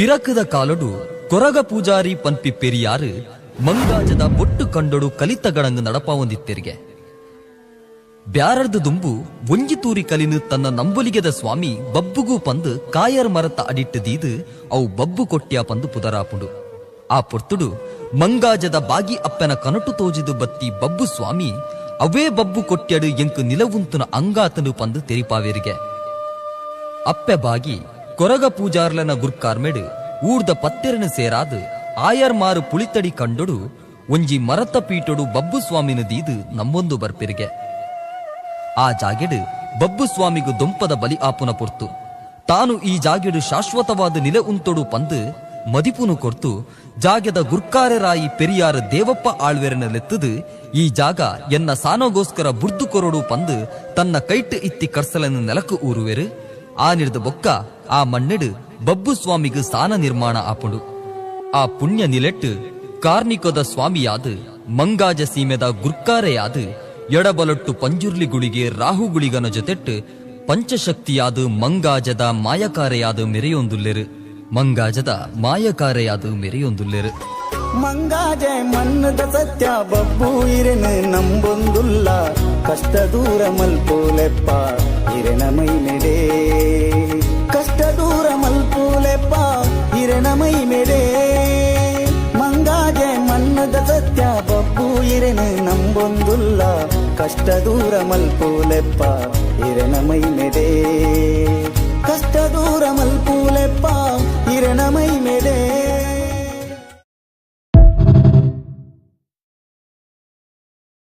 ಪಿರಕದ ಕಾಲಡು ಕೊರಗ ಪೂಜಾರಿ ಪನ್ಪಿ ಪೆರಿಯಾರ್ ಮಂಗಾಜದ ಬೊಟ್ಟು ಕಂಡೊಡು ನಡಪ ನಡಪಾವೊಂದಿತ್ತೆರಿಗೆ. ಬ್ಯಾರರ್ದ ದುಂಬು ಒಂಜಿ ತೂರಿ ಕಲಿನು ತನ್ನ ನಂಬುಲಿಗೆದ ಸ್ವಾಮಿ ಬಬ್ಬುಗೂ ಪಂದು ಕಾಯರ್ ಮರತ ಅಡಿಟ್ಟು ದೀದು ಅವು ಬಬ್ಬು ಕೊಟ್ಟ್ಯಾ ಪಂದು ಪುದರಾಪುಡು. ಆ ಪೊರ್ತುಡು ಮಂಗಾಜದ ಬಾಗಿ ಅಪ್ಪನ ಕನಟು ತೋಜಿದು ಬತ್ತಿ ಬಬ್ಬು ಸ್ವಾಮಿ ಅವೇ ಬಬ್ಬು ಕೊಟ್ಟ್ಯಡು ಎಂಕು ನಿಲವುಂತುನ ಅಂಗಾತನು ಪಂದು ತೆರಿಪಾವೇರಿಗೆ. ಅಪ್ಪೆ ಬಾಗಿ ಕೊರಗ ಪೂಜಾರ್ಲನ ಗುರ್ಕಾರ್ಮೆಡು, ಊರ್ದ ಪತ್ತೆರನ ಸೇರಾದು ಆಯರ್ ಮಾರು ಪುಳಿತಡಿ ಕಂಡೊಡು, ಒಂಜಿ ಮರತ ಪೀಟೊಡು ಬಬ್ಬು ಸ್ವಾಮಿನ ದೀದು ನಮ್ಮೊಂದು ಬರ್ಪಿರಿಗೆ. ಆ ಜಾಗೆಡು ಬಬ್ಬು ಸ್ವಾಮಿಗು ದೊಂಪದ ಬಲಿ ಆಪುನ ಪೊರ್ತು. ತಾನು ಈ ಜಾಗೆಡು ಶಾಶ್ವತವಾದ ನಿಲೆ ಉಂತೊಡು ಪಂದು ಮದಿಪುನು ಕೊರ್ತು, ಜಾಗೆದ ಗುರ್ಕಾರೆರಾಯಿ ಪೆರಿಯಾರ ದೇವಪ್ಪ ಆಳ್ವೆರನ ಲೆತ್ತದು ಈ ಜಾಗ ಎನ್ನ ಸಾನೋಗೋಸ್ಕರ ಬುರ್ದು ಕೊರೊಡು ಪಂದು ತನ್ನ ಕೈಟ್ ಇತ್ತಿ ಕರ್ಸಲನ್ನು ನೆಲಕು ಊರುವೆರು. ಆ ನಿರ್ದ ಬೊಕ್ಕ ಆ ಮಣ್ಣೆಡು ಬಬ್ಬು ಸ್ವಾಮಿಗು ಸ್ಥಾನ ನಿರ್ಮಾಣ ಆಪುಂಡು. ಆ ಪುಣ್ಯ ನಿಲೆಟ್ಟು ಕಾರ್ನಿಕೋದ ಸ್ವಾಮಿಯಾದ ಮಂಗಾಜ ಸೀಮೆದ ಗುರ್ಕಾರೆಯಾದ ಎಡಬಲೊಟ್ಟು ಪಂಜುರ್ಲಿಗುಳಿಗೆ ರಾಹುಗುಳಿಗನ ಜೊತೆಟ್ಟು ಪಂಚಶಕ್ತಿಯಾದ ಮಂಗಾಜದ ಮಾಯಕಾರೆಯಾದ ಮೆರೆಯೊಂದುಲ್ಲೆರು. ಮಂಗಾಜದ ಮಾಯಕಾರೆಯಾದ ಮೆರೆಯೊಂದುಲ್ಲೆರು. ಮಂಗಾಜ ಮನ್ನದ ಸತ್ಯ ಬಬ್ಬು ಇರೆನು ನಂಬೊಂದುಲ್ಲ. ಕಷ್ಟ ದೂರ ಮಲ್ಪೋಲೆಪ್ಪ. ಇರೆನ ಮೈ ಮೆಡೆ ಕಷ್ಟ ದೂರ ಮಲ್ಪೋಲೆಪ್ಪ ಇರೆನ ಮೈ ಮೆಡೆ ಮಂಗಾಜೆ ಮನ್ನದ ಸತ್ಯ ಬಬ್ಬು ಇರೆನು ನಂಬೊಂದುಲ್ಲ ಕಷ್ಟ ದೂರ ಮಲ್ಪೋಲೆಪ್ಪ ಇರೆನ ಮೈ ಮೆಡೆ ಕಷ್ಟ ದೂರ ಮಲ್ಪೋಲೆಪ್ಪ ಇರೆನ ಮೈ ಮೆಡೆ